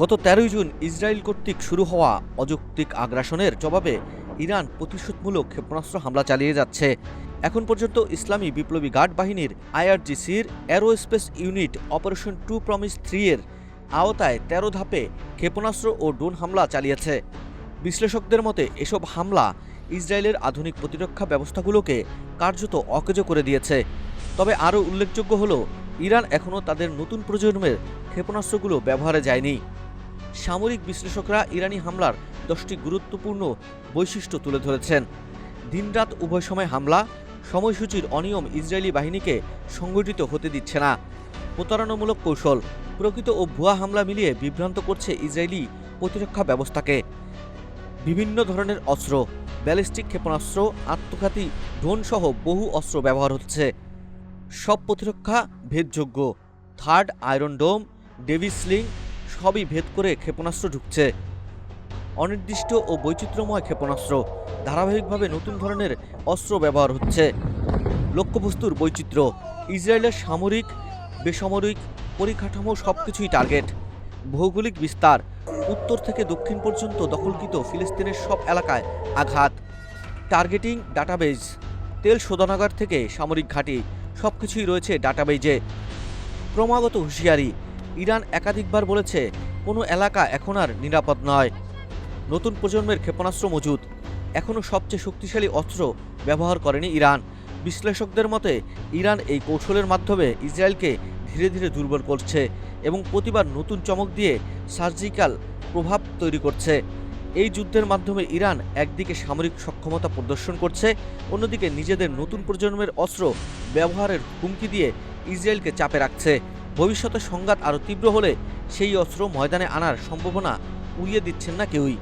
গত তেরোই June Israel কর্তৃক শুরু হওয়া অযৌক্তিক আগ্রাসনের জবাবে ইরান প্রতিশোধমূলক ক্ষেপণাস্ত্র হামলা চালিয়ে যাচ্ছে। এখন পর্যন্ত ইসলামী বিপ্লবী গার্ড বাহিনীর আইআরজিসির aerospace unit operation true promise three এর আওতায় তেরো ধাপে ক্ষেপণাস্ত্র ও ড্রোন হামলা চালিয়েছে। বিশ্লেষকদের মতে, এসব হামলা ইসরায়েলের আধুনিক প্রতিরক্ষা ব্যবস্থাগুলোকে কার্যত অকেজ করে দিয়েছে। তবে আরও উল্লেখযোগ্য হল, ইরান এখনও তাদের নতুন প্রজন্মের ক্ষেপণাস্ত্রগুলো ব্যবহারে যায়নি। সামরিক বিশ্লেষকরা ইরানি হামলার দশটি গুরুত্বপূর্ণ বৈশিষ্ট্য তুলে ধরেছেন। দিনরাত উভয় সময় হামলা, সময়সূচির অনিয়ম ইসরায়েলি বাহিনীকে সংগঠিত হতে দিচ্ছে না। প্রতারণামূলক কৌশল, প্রকৃত ও ভুয়া হামলা মিলিয়ে বিভ্রান্ত করছে ইসরায়েলি প্রতিরক্ষা ব্যবস্থাকে। বিভিন্ন ধরনের অস্ত্র, ব্যালিস্টিক ক্ষেপণাস্ত্র, আত্মঘাতী ড্রোন সহ বহু অস্ত্র ব্যবহার হচ্ছে। সব প্রতিরক্ষা ভেদযোগ্য। থার্ড আয়রন ডোম ডেভিসলিং সবই ভেদ করে ক্ষেপণাস্ত্র ঢুকছে। অনির্দিষ্ট ও বৈচিত্র্যময় ক্ষেপণাস্ত্র। ধারাবাহিকভাবে নতুন ধরনের অস্ত্র ব্যবহার হচ্ছে। লক্ষ্যবস্তুর বৈচিত্র্য। ইসরায়েলের সামরিক, বেসামরিক পরিকাঠামো সব কিছুই টার্গেট। ভৌগোলিক বিস্তার। উত্তর থেকে দক্ষিণ পর্যন্ত দখলকৃত ফিলিস্তিনের সব এলাকায় আঘাত। Targeting database. তেল শোধনাগার থেকে সামরিক ঘাঁটি। সব কিছুই রয়েছে ডাটাবেজে। ক্রমাগত হুঁশিয়ারি। ইরান একাধিকবার বলেছে, কোনো এলাকা এখন আর নিরাপদ নয়। নতুন প্রজন্মের ক্ষেপণাস্ত্র মজুদ। এখনও সবচেয়ে শক্তিশালী অস্ত্র ব্যবহার করেনি ইরান। বিশ্লেষকদের মতে, ইরান এই কৌশলের মাধ্যমে ইসরায়েলকে ধীরে ধীরে দুর্বল করছে এবং প্রতিবার নতুন চমক দিয়ে সার্জিক্যাল প্রভাব তৈরি করছে। এই যুদ্ধের মাধ্যমে ইরান একদিকে সামরিক সক্ষমতা প্রদর্শন করছে, অন্যদিকে নিজেদের নতুন প্রজন্মের অস্ত্র ব্যবহারের হুমকি দিয়ে ইসরায়েলকে চাপে রাখছে। ভবিষ্যতে সংঘাত আরও তীব্র হলে সেই অস্ত্র ময়দানে আনার সম্ভাবনা উড়িয়ে দিচ্ছেন না কেউই।